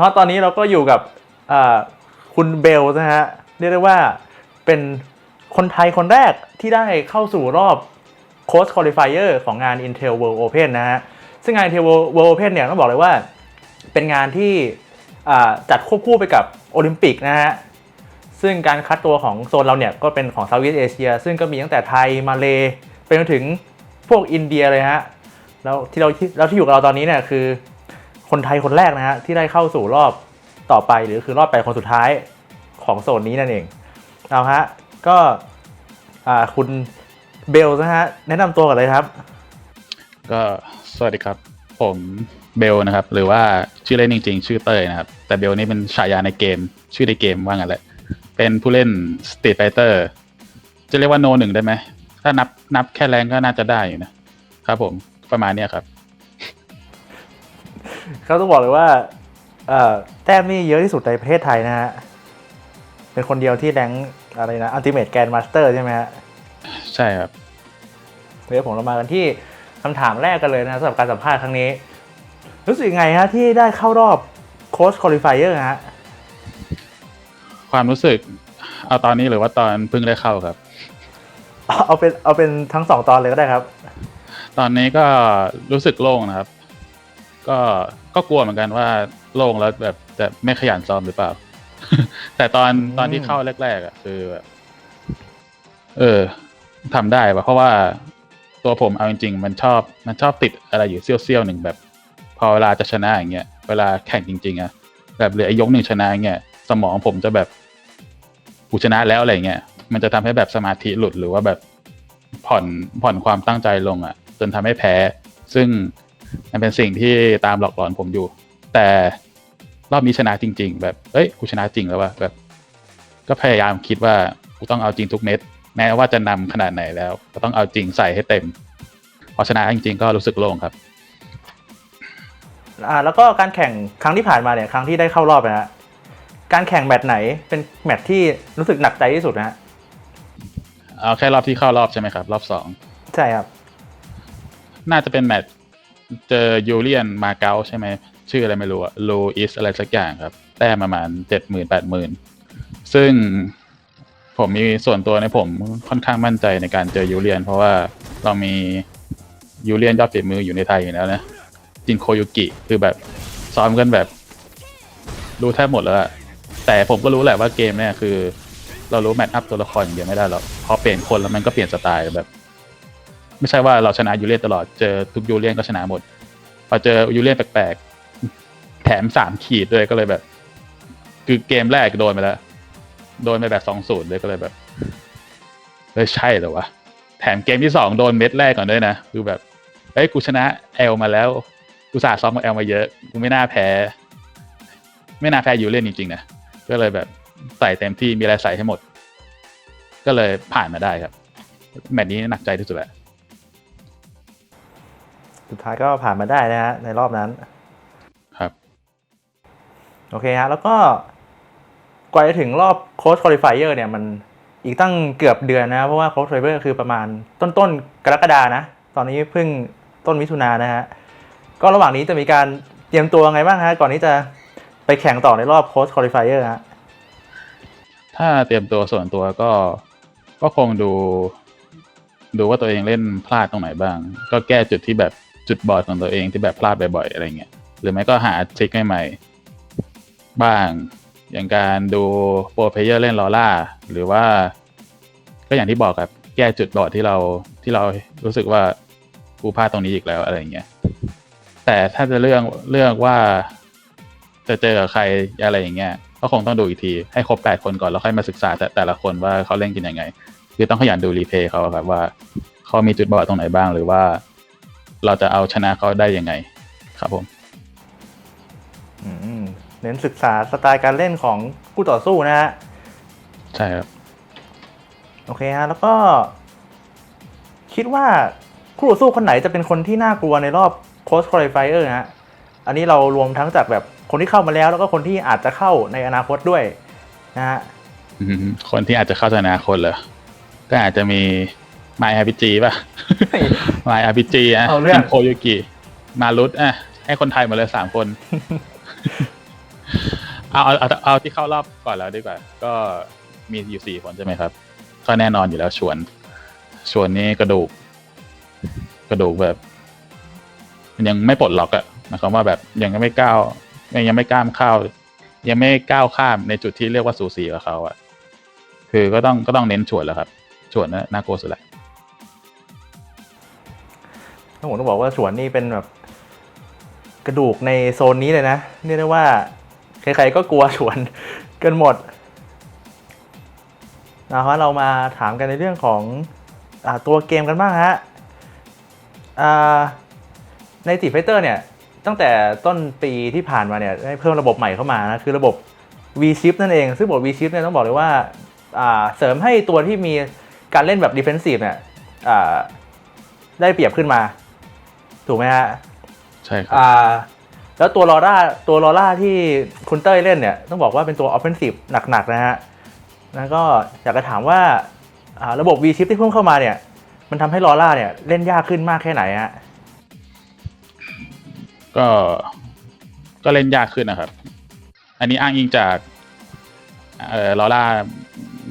ฮอตตอนนี้เราก็อยู่กับคุณเบลนะฮะเรียกได้ว่าเป็นคนไทยคนแรกที่ได้เข้าสู่รอบโค้ชคอลิฟายเออร์ของงาน Intel World Open นะฮะซึ่งงาน Intel World Open เนี่ยต้องบอกเลยว่าเป็นงานที่จัดควบคู่ไปกับโอลิมปิกนะฮะซึ่งการคัดตัวของโซนเราเนี่ยก็เป็นของ Southeast Asia ซึ่งก็มีตั้งแต่ไทยมาเลไปจนถึงพวกอินเดียเลยฮะแล้วที่เราที่แล้วที่อยู่กับเราตอนนี้เนี่ยคือ คนไทยคนแรกนะฮะที่ได้เข้าสู่รอบต่อไปหรือคือรอบแปคนสุดท้ายของโซนนี้นั่นเองเอาฮะก็คุณเบลนะฮะแนะนำตัวกันเลยครับ ก็สวัสดีครับ ผมเบลนะครับ หรือว่าชื่อเล่นจริง ๆ ชื่อเต้ยนะครับ แต่เบลนี่เป็นฉายาในเกม ชื่อในเกมว่างั้นแหละเป็นผู้เล่น Street Fighter จะเรียกว่าโนหนึ่งได้ไหมถ้านับนับแค่แรงก็น่าจะได้อยู่นะครับผมประมาณนี้ครับ เขาต้องบอกเลยว่าเอ่อแต้มนี่เยอะที่สุดในประเทศไทยนะฮะ เป็นคนเดียวที่แรงค์อะไรนะอัลติเม e แกนมาสเตอร์ใช่ไหมฮะ ใช่ครับเดี๋ยวผมเรามากันที่คำถามแรกกันเลยนะสำหรับการสัมภาษณ์ครั้งนี้ รู้สึกยังไงฮะที่ได้เข้ารอบโค้ชคอลิฟายเออร์ฮะ ความรู้สึกเอาตอนนี้หรือว่าตอนเพิ่งได้เข้าครับ เอาเอาเป็นเอาเป็นทั้งสองตอนเลยก็ได้ครับ ตอนนี้ก็รู้สึกโล่งนะครับ ก็ก็กลัวเหมือนกันว่าโล่งแล้วแบบจะไม่ขยันซ้อมหรือเปล่า แต่ตอนอืมตอนที่เข้าแรกๆอะคือแบบเออทำได้ปะเพราะว่าตัวผมเอาจริงๆ มันชอบมันชอบติดอะไรอยู่เซี่ยวๆหนึ่งแบบ พอเวลาจะชนะอย่างเงี้ยเวลาแข่งจริงๆอะแบบเหลือไอ้ยกหนึ่งชนะอย่างเงี้ยสมองผมจะแบบกูชนะแล้วอะไรเงี้ยมันจะทำให้แบบสมาธิหลุดหรือว่าแบบผ่อนผ่อนความตั้งใจลงอะ่ะ จนทำให้แพ้ ซึ่ง มันเป็นสิ่งที่ตามหลอกหลอนผมอยู่ แต่รอบนี้ชนะจริง ๆ แบบเอ้ยกูชนะจริงแล้วว่ะแบบ ก็พยายามคิดว่ากูต้องเอาจริงทุกเม็ด แม้ว่าจะนำขนาดไหนแล้ว ก็ต้องเอาจริงใส่ให้เต็ม พอชนะจริง ๆ ก็รู้สึกโล่งครับอ่าแล้วก็การแข่งครั้งที่ผ่านมาเนี่ยครั้งที่ได้เข้ารอบนะฮะการแข่งแมตช์ไหนเป็นแมตช์ที่รู้สึกหนักใจที่สุดนะฮะเอาแค่รอบที่เข้ารอบใช่ไหมครับ รอบสองใช่ครับ น่าจะเป็นแมตช์ เจอยูเลียนมาเก๊าใช่ไหม ชื่ออะไรไม่รู้อะลูอิสอะไรสักอย่างครับ แต้มประมาณเจ็ดหมื่นแปดหมื่นซึ่งผมมีส่วนตัวในผมค่อนข้างมั่นใจในการเจอยูเลียน เพราะว่าเรามียูเลียนยอดฝีมืออยู่ในไทยอยู่แล้วนะจินโคยุกิคือแบบซ้อมกันแบบรู้แทบหมดแล้วอะแต่ผมก็รู้แหละว่าเกมเนี่ยคือ เรารู้แมทอัพตัวละครอย่างเดียวไม่ได้หรอกพอเปลี่ยนคนแล้วมันก็เปลี่ยนสไตล์แบบ ไม่ใช่ว่าเราชนะยูเลียนตลอดเจอทุกยูเลียนก็ชนะหมด พอเจอยูเลียนแปลกๆ แถมสามขีดด้วยก็เลยแบบ คือเกมแรกโดนไปแล้ว โดนไปแบบสองศูนย์เลยก็เลยแบบเฮ้ยใช่เหรอวะ แถมเกมที่สองโดนเม็ดแรกก่อนด้วยนะคือแบบเอ้ยกูชนะแอลมาแล้วกูสาซ้อมกับแอลมาเยอะกูไม่น่าแพ้ ไม่น่าแพ้ยูเลียนจริงๆนะก็เลยแบบใส่เต็มที่มีอะไรใส่ให้หมด ก็เลยผ่านมาได้ครับ แมตช์นี้หนักใจที่สุดแหละ สุดท้ายก็ผ่านมาได้นะฮะในรอบนั้น ครับ โอเคฮะแล้วก็กว่าจะถึงรอบโค้ชคอลิฟายเออร์เนี่ยมันอีกตั้งเกือบเดือนนะ เพราะว่าโค้ชคอลิฟายเออร์คือประมาณต้นต้นๆกรกฎานะ ตอนนี้เพิ่งต้นมิถุนายนนะฮะ ก็ระหว่างนี้จะมีการเตรียมตัวไงบ้างฮะ ก่อนที่จะไปแข่งต่อในรอบโค้ชคอลิฟายเออร์ฮะ ถ้าเตรียมตัวส่วนตัวก็ก็คงดู ดูว่าตัวเองเล่นพลาดตรงไหนบ้าง ก็แก้จุดที่แบบ จุดบอดของตัวเองที่แบบพลาดบ่อยๆอะไรเงี้ยหรือไม่ก็หาทริคใหม่ๆบ้างอย่างการดูโปรเพเยอร์เล่นลอล่าหรือว่า ก็อย่างที่บอกครับแก้จุดบอดที่เราที่เรารู้สึกว่ากูพลาดตรงนี้อีกแล้วอะไรเงี้ยแต่ถ้าจะเรื่องเรื่องว่าจะเจอกับใครอะไรอย่างเงี้ยก็คงต้องดูอีกทีให้ครบแปดคนก่อนแล้วค่อยมาศึกษาแต่แต่ละคนว่าเขาเล่นกันยังไง คือต้องขยันดูรีเพย์เขาครับว่าเขามีจุดบอดตรงไหนบ้างหรือว่า เราจะเอาชนะเขาได้ยังไงครับผมอืมเน้นศึกษาสไตล์การเล่นของคู่ต่อสู้นะฮะใช่ครับ โอเคฮะแล้วก็ คิดว่าคู่ต่อสู้คนไหนจะเป็นคนที่น่ากลัวในรอบโค้ชคอลิฟายเออร์ฮะอันนี้เรารวมทั้งจากแบบคนที่เข้ามาแล้ว แล้วก็คนที่อาจจะเข้าในอนาคตด้วยนะฮะอืมคนที่อาจจะเข้าชนะคนเหรอก็อาจจะมี มายอาร์พีจีป่ะมายอาร์พีจีอะเอาเรื่องโคยุกิมารุตอะ ให้คนไทยหมาเลยสามคน เอาเอาเอาเอาที่เข้ารอบก่อนแล้วดีกว่า ก็มีอยู่สี่คนใช่ไหมครับ ก็แน่นอนอยู่แล้วชวน ชวนนี่กระดูก กระดูกแบบยังไม่ปลดล็อกอะหมายความว่าแบบยังไม่ก้าวยังยังไม่ก้ามเข้ายังไม่ก้าวข้ามในจุดที่เรียกว่าสูสีกับเขาอะคือก็ต้องก็ต้องเน้นชวนแล้วครับ ชวนน่ะน่ากลัวสุดแหละ ถ้าผมต้องบอกว่าสวนนี่เป็นแบบกระดูกในโซนนี้เลยนะเรียกได้ว่าใครๆก็กลัวสวนกันหมดนะครับเรามาถามกันในเรื่องของอตัวเกมกันบ้างฮะในตีไฟเตอร์เนี่ย ตั้งแต่ต้นปีที่ผ่านมาเนี่ยได้เพิ่มระบบใหม่เข้ามานะ คือระบบ V Shift นั่นเอง ซึ่งบบ V Shift เนี่ยต้องบอกเลยว่าาเสริมให้ตัวที่มีการเล่นแบบ Defensive เนี่ยได้เปรียบขึ้นมา ถูกไหมฮะใช่ครับอ่าแล้วตัวลอร่าตัวลอร่าที่คุณเต้ยเล่นเนี่ย ต้องบอกว่าเป็นตัวออฟเฟนซีฟหนักๆนะฮะแล้วก็อยากจะถามว่าอ่าระบบ V Shift ที่เพิ่มเข้ามาเนี่ย มันทำให้ลอร่าเนี่ยเล่นยากขึ้นมากแค่ไหนฮะก็ก็เล่นยากขึ้นนะครับ อันนี้อ้างอิงจากเอ่อลอร่า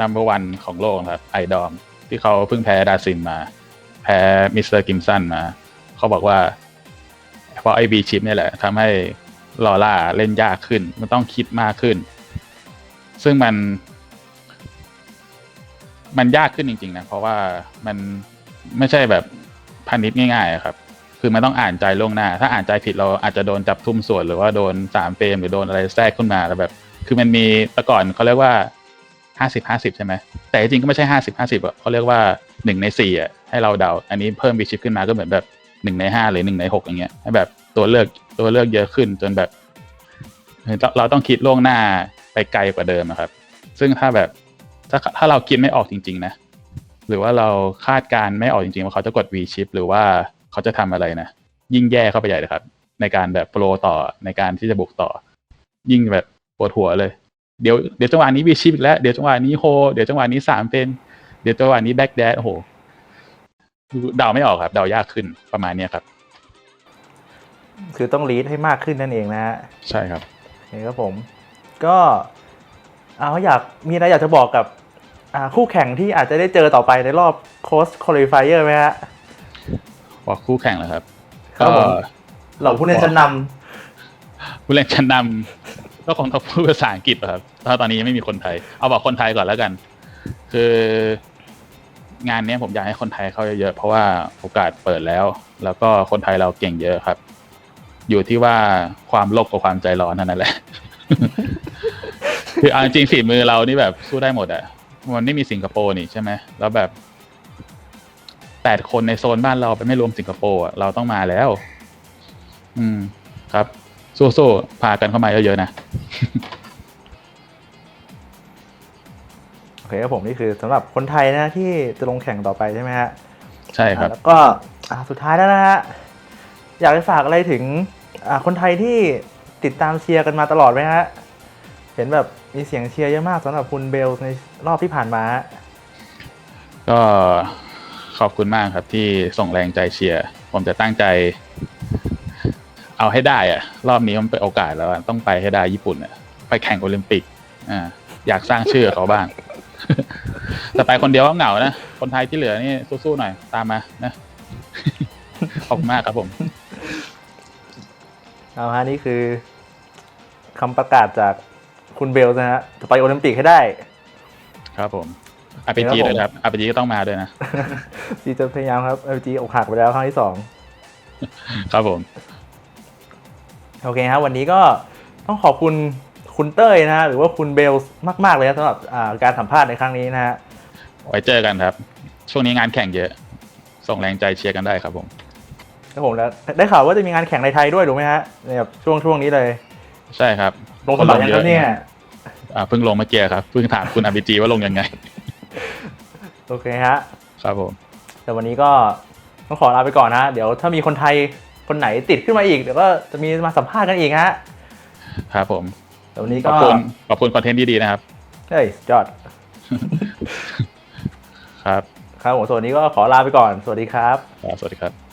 นัมเบอร์วันของโลกนะครับไอดอมที่เขาเพิ่งแพ้ดาซินมา แพ้มิสเตอร์กิมสันมา เขาบอกว่าเพราะไอบีชิปนี่แหละทำให้ลอร่าเล่นยากขึ้น มันต้องคิดมากขึ้น ซึ่งมัน มันยากขึ้นจริง ๆ นะ เพราะว่ามันไม่ใช่แบบพันิดง่ายๆครับ คือมันต้องอ่านใจล่วงหน้า ถ้าอ่านใจผิดเราอาจจะโดนจับทุ่มส่วน หรือว่าโดนสามเฟรมหรือโดนอะไรแทรกขึ้นมาแล้วแบบ คือมันมีแต่ก่อนเขาเรียกว่าห้าสิบห้าสิบใช่ไหมแต่จริงก็ไม่ใช่ห้าสิบห้าสิบอะเขาเรียกว่าหนึ่งในสี่อะให้เราเดา อันนี้เพิ่มบีชิปขึ้นมาก็เหมือนแบบ หนึ่งในห้าหรือหนึ่งในหกอย่างเงี้ยให้แบบตัวเลือกตัวเลือกเยอะขึ้นจนแบบ เราต้องคิดล่วงหน้าไปไกลกว่าเดิมครับ ซึ่งถ้าแบบถ้าถ้าเราคิดไม่ออกจริง ๆ นะ หรือว่าเราคาดการณ์ไม่ออกจริงๆว่าเขาจะกด V chip หรือว่าเขาจะทำอะไรนะ ยิ่งแย่เข้าไปใหญ่เลยครับ ในการแบบโปรต่อในการที่จะบุกต่อ ยิ่งแบบปวดหัวเลย เดี๋ยวเดี๋ยวจังหวะนี้ V chip อีกแล้วเดี๋ยวจังหวะนี้โฮเดี๋ยวจังหวะนี้สามเป็น เดี๋ยวจังหวะนี้แบ็กแดดโอ้โห เดาไม่ออกครับเดายากขึ้นประมาณเนี้ยครับ คือต้องลีดให้มากขึ้นนั่นเองนะฮะใช่ครับโอเคครับผม ก็เอาอยากมีอะไรอยากจะบอกกับอ่าคู่แข่งที่อาจจะได้เจอต่อไปในรอบโค้ชคอลิฟายเออร์ไหมฮะบอกคู่แข่งแล้วครับครับผมก็เหล่าผู้เล่นชั้นนผู้เล่นชั้นนำก็คงต้องพูดภาษาอังกฤษอะครับถ้าตอนนี้ยังไม่มีคนไทย เอาบอกคนไทยก่อนแล้วกัน คือ งานนี้ผมอยากให้คนไทยเข้าเยอะๆเพราะว่าโอกาสเปิดแล้ว แล้วก็คนไทยเราเก่งเยอะครับ อยู่ที่ว่าความโลภกับความใจร้อนเท่านั้นแหละ คือเอาจริงฝีมือเรานี่แบบสู้ได้หมดอะมันไม่มีสิงคโปร์นี่ใช่ไหมแล้วแบบแปดคนในโซนบ้านเราไปไม่รวมสิงคโปร์อะเราต้องมาแล้ว อืมครับสู้ๆพากันเข้ามาเยอะๆนะ โอเคครับผมนี่คือสำหรับคนไทยนะที่จะลงแข่งต่อไปใช่ไหมฮะใช่ครับอ่าแล้วก็อ่าสุดท้ายแล้วนะฮะอยากจะฝากอะไรถึงอ่าคนไทยที่ติดตามเชียร์กันมาตลอดไหมฮะเห็นแบบมีเสียงเชียร์เยอะมากสำหรับคุณเบลในรอบที่ผ่านมาฮะก็ขอบคุณมากครับที่ส่งแรงใจเชียร์ผมจะตั้งใจ เอาให้ได้อะรอบนี้มันเป็นโอกาสแล้วอะต้องไปให้ได้ญี่ปุ่นอะไปแข่งโอลิมปิกอ่าอยากสร้างชื่อเขาบ้าง แต่ไปคนเดียวก็เหงานะ คนไทยที่เหลือนี่สู้ๆหน่อย ตามมานะ ขอบคุณมากครับผม เอาฮะนี่คือคำประกาศจากคุณเบลนะฮะจะไปโอลิมปิกให้ได้ ครับผมอาร์พีจีครับผมด้วยนะครับอาร์พีจีก็ต้องมาด้วยนะจีจะพยายามครับเอจีอกหักไปแล้วครั้งที่สองครับผม โอเคครับวันนี้ก็ต้องขอบคุณ คุณเต้ยนะฮะหรือว่าคุณเบลมากๆเลยนะสำหรับอ่าการสัมภาษณ์ในครั้งนี้นะฮะไว้เจอกันครับ ช่วงนี้งานแข่งเยอะ ส่งแรงใจเชียร์กันได้ครับผมครับผมแล้วได้ข่าวว่าจะมีงานแข่งในไทยด้วยถูกไหมฮะในแบบช่วงช่วงนี้เลย ใช่ครับลงสมัครยังครับเนี่ยอ่าเพิ่งลงเมื่อกี้ครับเพิ่งถามคุณอาร์พีจีว่าลงยังไงโอเคฮะครับผมแต่วันนี้ก็ต้องขอลาไปก่อนนะเดี๋ยวถ้ามีคนไทยคนไหนติดขึ้นมาอีกเดี๋ยวก็จะมีมาสัมภาษณ์กันอีกฮะครับผม แต่วันนี้ขก็อบคุณขอบคุณคอนเทนต์ดีๆนะครับ เฮ้ยจอด ครับครับผมส่วนนี้ก็ขอลาไปก่อน สวัสดีครับ ครับ สวัสดีครับ